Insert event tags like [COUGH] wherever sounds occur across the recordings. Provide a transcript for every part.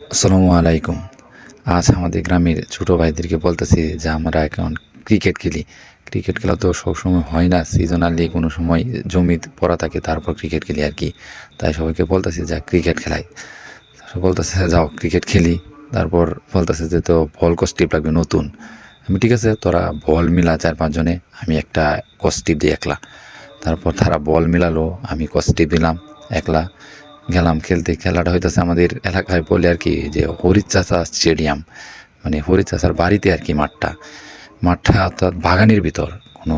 আসসালামু আলাইকুম। আজ আমাদের গ্রামের ছোটো ভাইদেরকে বলতেছি যে আমরা এখন ক্রিকেট খেলি। ক্রিকেট খেলা তো সবসময় হয় না, সিজনালি কোনো সময় জমি পড়া থাকে, তারপর ক্রিকেট খেলি আর কি। তাই সবাইকে বলতেছি যা ক্রিকেট খেলাই। বলতেছে, যাও ক্রিকেট খেলি। তারপর বলতেছে যে তো বল কস্টিপ লাগবে নতুন। আমি, ঠিক আছে, তোরা বল মিলা চার পাঁচজনে আমি একটা কস্টিপ দিই একলা। তারপর তারা বল মিলালো, আমি কস্টিপ দিলাম, একলা। গেলাম, খেলতে, খেলাটা হইতেছে আমাদের এলাকায় বলে আর কি, যে হরিচাষা স্টেডিয়াম মানে হরিচাষার বাড়িতে আর কি মাঠটা। মাঠটা অর্থাৎ বাগানের ভিতর, কোনো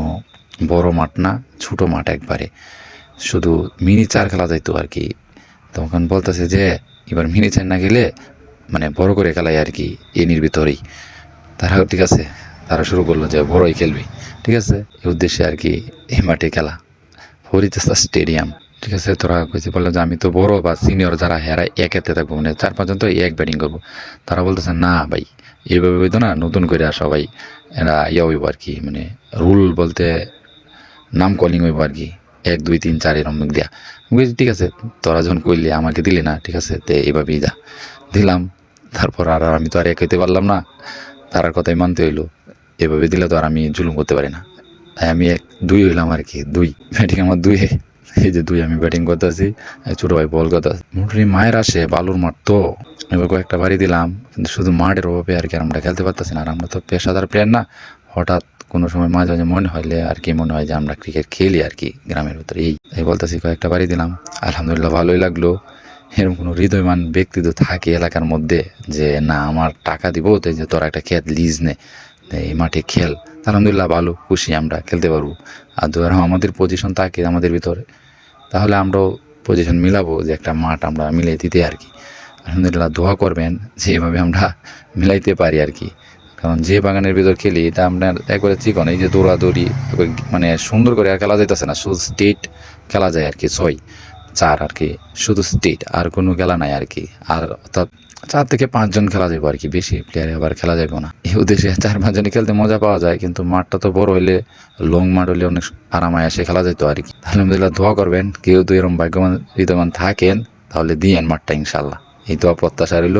বড় মাঠ না, ছোটো মাঠ একবারে। শুধু মিনি চার খেলা যাইতো আর কি। তখন বলতেছে যে, এবার মিনি চার না গেলে মানে বড় করে খেলাই আর কি এনির ভিতরেই। তারা ঠিক আছে, তারা শুরু করল যে বড়ই খেলবি, ঠিক আছে? এই উদ্দেশ্যে আর কি এই মাঠে খেলা। হরিচাষা স্টেডিয়াম। ঠিক আছে তোরা কইছে বলল যে আমি তো বড় বা সিনিয়র যারা হেরা এক এতে থাকব মানে চার পাঁচজন তো এক ব্যাটিং করব। তারা বলতেছে না ভাই এইভাবে হইতো না নতুন করে সবাই এরা ইয়ে হইব আর কি মানে রুল বলতে নাম কলিং হইব আর কি এক দুই তিন চার এরম দিয়া। বলছি, ঠিক আছে তোরা যখন কইলি আমাকে দিলি না ঠিক আছে তে এইভাবেই যা। দিলাম তারপর আর আমি তো আর এক হইতে পারলাম না তারার কথাই মানতে হইল এভাবে দিলে তো আর আমি জুলুম করতে পারি না। তাই আমি এক দুই হইলাম আর কি দুই ব্যাটিং আমার দুই। [LAUGHS] এই যে দুই আমি ব্যাটিং করতেছি ছোটো ভাই বল করতে মোটামুটি মায়ের আসে, বালুর মাঠ তো। এবার কয়েকটা বাড়ি দিলাম, কিন্তু শুধু মাঠের অভাবে আর কি আর আমরা খেলতে পারতেছি না। আর আমরা তো পেশাদার প্লেয়ার না, হঠাৎ কোনো সময় মাঝে মাঝে মনে হইলে আর কি মনে হয় যে আমরা ক্রিকেট খেলি আর কি গ্রামের ভিতরে। এই এই বলতেছি কয়েকটা বাড়ি দিলাম, আলহামদুলিল্লাহ ভালোই লাগল। এরকম কোনো হৃদয়মান ব্যক্তি তো থাকে এলাকার মধ্যে যে, না, আমার টাকা দিব, তো যে তোরা একটা খেত, লিজ নে, এই মাঠে খেল। আলহামদুলিল্লাহ ভালো, খুশি আমরা, খেলতে পারব। আর ধরো আমাদের পজিশন থাকে আমাদের ভিতরে। তাহলে আমরাও পজিশন মিলাবো, যে একটা মাঠ আমরা মিলাই দিতে আর কি। আলহামদুলিল্লাহ দোয়া করবেন যে এভাবে আমরা মিলাইতে পারি আর কি। কারণ যে বাগানের ভিতর খেলি, এটা আপনার একবারে চিকন, এই যে দৌড়াদৌড়ি মানে সুন্দর করে আর খেলা যাইতেছে না, শুধু স্টেট খেলা যায় আর কি, ছয়। চার আর কি। শুধু স্টেট আর কোনো খেলা নাই আর কি। আর অর্থাৎ চার থেকে পাঁচজন খেলা যাবে আর কি, বেশি প্লেয়ারে আবার খেলা যাবে না। এই উদ্দেশ্যে চার পাঁচজনে খেলতে মজা পাওয়া যায়, কিন্তু মাঠটা তো বড় হইলে লং মাঠ হলে অনেক আরামায় এসে খেলা যেত আর কি। আলহামদুলিল্লাহ দোয়া করবেন, কেউ তো এরকম ভাগ্যবান হৃদয়বান থাকেন, তাহলে দিয়েন মাঠটা ইনশাল্লাহ এই দোয়া প্রত্যাশা রইল।